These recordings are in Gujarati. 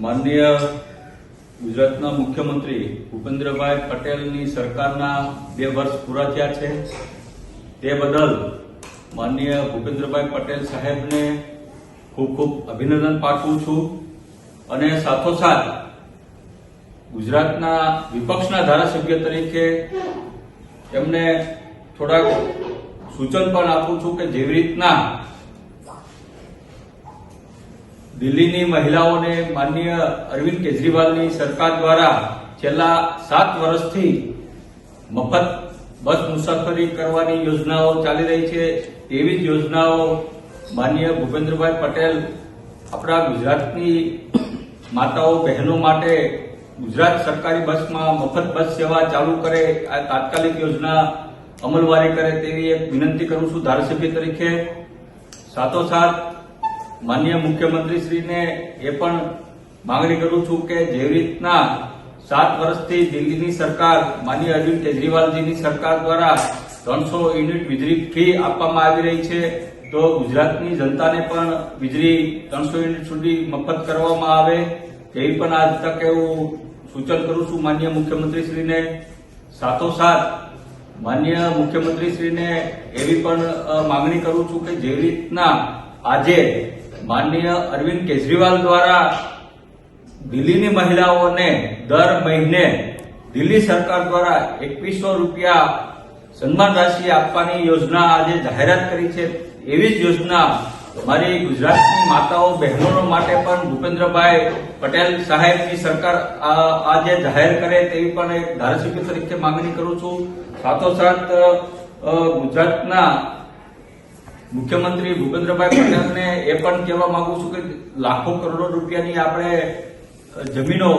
માનનીય ગુજરાતના મુખ્યમંત્રી ભૂપેન્દ્રભાઈ પટેલની સરકારના બે વર્ષ પૂરા થયા છે. તે બદલ માનનીય ભૂપેન્દ્રભાઈ પટેલ સાહેબને ખૂબ ખૂબ અભિનંદન પાઠવું છું અને સાથોસાથ ગુજરાતના વિપક્ષના ધારાસભ્ય તરીકે એમને થોડાક સૂચન પણ આપું છું કે જેવી રીતના દિલ્હીની મહિલાઓને માનનીય અરવિંદ કેજરીવાલની સરકાર દ્વારા છેલ્લા સાત વર્ષથી મફત બસ મુસાફરી કરવાની યોજનાઓ ચાલી રહી છે. તેવી જ યોજનાઓ માનનીય ભૂપેન્દ્રભાઈ પટેલ આપણા ગુજરાતની માતાઓ, બહેનો માટે ગુજરાત સરકારી બસમાં મફત બસ સેવા ચાલુ કરે, આ તાત્કાલિક યોજના અમલવારી કરે તેવી એક વિનંતી કરું છું ધારાસભ્ય તરીકે. સાથોસાથ માન્ય મુખ્યમંત્રીશ્રીને એ પણ માંગણી કરું છું કે જેવી રીતના સાત વર્ષથી દિલ્હીની સરકાર, માન્ય અરવિંદ કેજરીવાલજીની સરકાર દ્વારા ત્રણસો યુનિટ વીજળી ફ્રી આપવામાં આવી રહી છે, તો ગુજરાતની જનતાને પણ વીજળી ત્રણસો યુનિટ સુધી મફત કરવામાં આવે, તેવી પણ આજ તક એવું સૂચન કરું છું માન્ય મુખ્યમંત્રીશ્રીને. સાથોસાથ, માન્ય મુખ્યમંત્રીશ્રીને એવી પણ માંગણી કરું છું કે જેવી રીતના આજે માનનીય અરવિંદ કેજરીવાલ દ્વારા દિલ્હીની મહિલાઓને દર મહિને દિલ્હી સરકાર દ્વારા એકવીસો રૂપિયા સન્માન રાશિ આપવાની યોજના આજે જાહેરાત કરી છે. એવી જ યોજના મારી ગુજરાતની માતાઓ બહેનો માટે પણ ભૂપેન્દ્રભાઈ પટેલ સાહેબની સરકાર આજે જાહેર કરે તેવી પણ એક ધારાસભ્ય તરીકે માંગણી કરું છું. સાથોસાથ ગુજરાતના મુખ્યમંત્રી ભૂપેન્દ્રભાઈ પટેલને એ પણ કહેવા માંગુ છું કે લાખો કરોડો રૂપિયાની આપણે જમીનો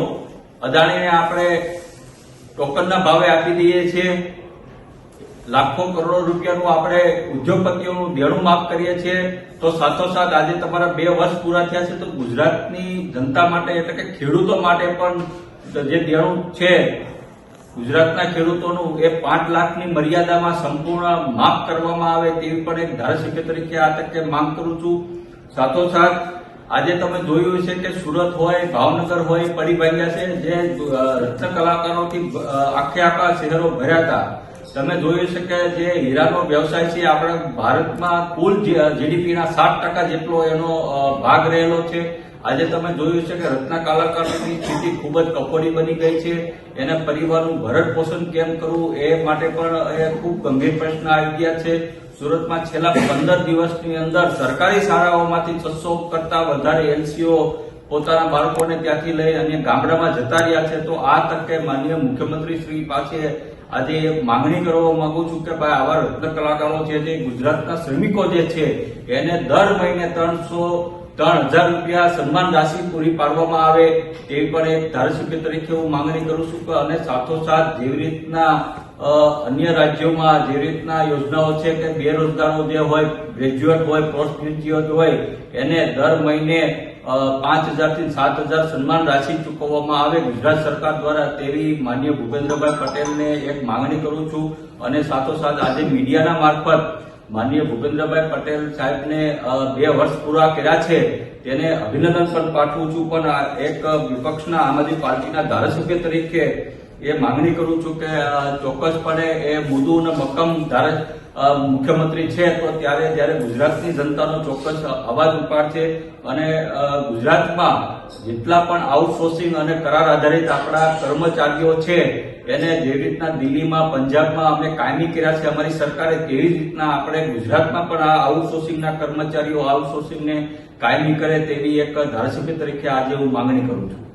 અદાણીને આપણે ટોકનના ભાવે આપી દઈએ છીએ. લાખો કરોડો રૂપિયાનું આપણે ઉદ્યોગપતિઓનું દેણું માફ કરીએ છીએ. તો સાથોસાથ આજે તમારા બે વર્ષ પૂરા થયા છે તો ગુજરાતની જનતા માટે એટલે કે ખેડૂતો માટે પણ જે દેણું છે ગુજરાતના ખેડૂતોનું એ પાંચ લાખની મર્યાદામાં સંપૂર્ણ માફ કરવામાં આવે તેવી પણ એક ધારાસભ્ય તરીકે આ તકે માંગ કરું છું. સાથોસાથ, આજે તમે જોયું છે કે સુરત હોય, ભાવનગર હોય પડી ભાગ્યા છે, જે રત્ન કલાકારોથી આખે આખા શહેરો ભર્યા હતા. તમે જોયું છે કે જે હીરાનો વ્યવસાય છે, આપણા ભારતમાં કુલ જીડીપીના સાત ટકા જેટલો એનો ભાગ રહેલો છે. આજે તમે જોયું છે કે રત્ના કલાકારોની સ્થિતિ ખૂબ જ કફોડી બની ગઈ છે. એને પરિવારનું ભરણ પોષણ કેમ કરવું એ માટે પણ એ ખૂબ ગંભીર પ્રશ્ન આવી ગયા છે. સુરતમાં છેલ્લા પંદર દિવસની અંદર સરકારી શાળાઓમાંથી છસો કરતા વધારે એલસીઓ પોતાના બાળકોને ત્યાંથી લઈ અને ગામડામાં જતા રહ્યા છે. તો આ તકે માનનીય મુખ્યમંત્રી શ્રી પાસે આજે માંગણી કરવા માંગુ છું કે ભાઈ આવા રત્ન કલાકારો છે જે ગુજરાતના શ્રમિકો જે છે, એને દર મહિને ત્રણસો ત્રણ હજાર રૂપિયા સન્માન રાશિ પૂરી પાડવામાં આવે તેવી પણ એક ધારાસભ્ય તરીકે હું માંગણી કરું છું કે અને સાથોસાથ જેવી રીતના અન્ય રાજ્યોમાં જે રીતના યોજનાઓ છે કે બેરોજગારો જે હોય, ગ્રેજ્યુએટ હોય, પોસ્ટ ગ્રેજ્યુએટ હોય, એને દર મહિને પાંચ હજારથી સાત હજાર સન્માન રાશિ ચૂકવવામાં આવે. ગુજરાત સરકાર દ્વારા તેવી માન્ય ભૂપેન્દ્રભાઈ પટેલને એક માંગણી કરું છું અને સાથોસાથ આજે મીડિયાના મારફત માન્ય ભૂપેન્દ્રભાઈ પટેલ સાહેબને બે વર્ષ પૂરા કર્યા છે. તેને અભિનંદન પણ પાઠવું છું. પણ એક વિપક્ષના આમ આદમી પાર્ટીના ધારાસભ્ય તરીકે એ માંગણી કરું છું કે ચોક્કસપણે એ મુદુ અને મક્કમ ધારા મુખ્યમંત્રી છે, તો ત્યારે જ્યારે ગુજરાતની જનતાનો ચોક્કસ અવાજ ઉપાડશે અને ગુજરાતમાં જેટલા પણ આઉટસોર્સિંગ અને કરાર આધારિત આપણા કર્મચારીઓ છે, એને જે રીતના દિલ્હીમાં, પંજાબમાં અમે કાયમી કર્યા છે, અમારી સરકારે તેવી રીતના આપણે ગુજરાતમાં પણ આ આઉટસોર્સિંગના કર્મચારીઓ આઉટસોર્સિંગને કાયમી કરે તેવી એક ધારાસભ્ય તરીકે આજે હું માંગણી કરું છું.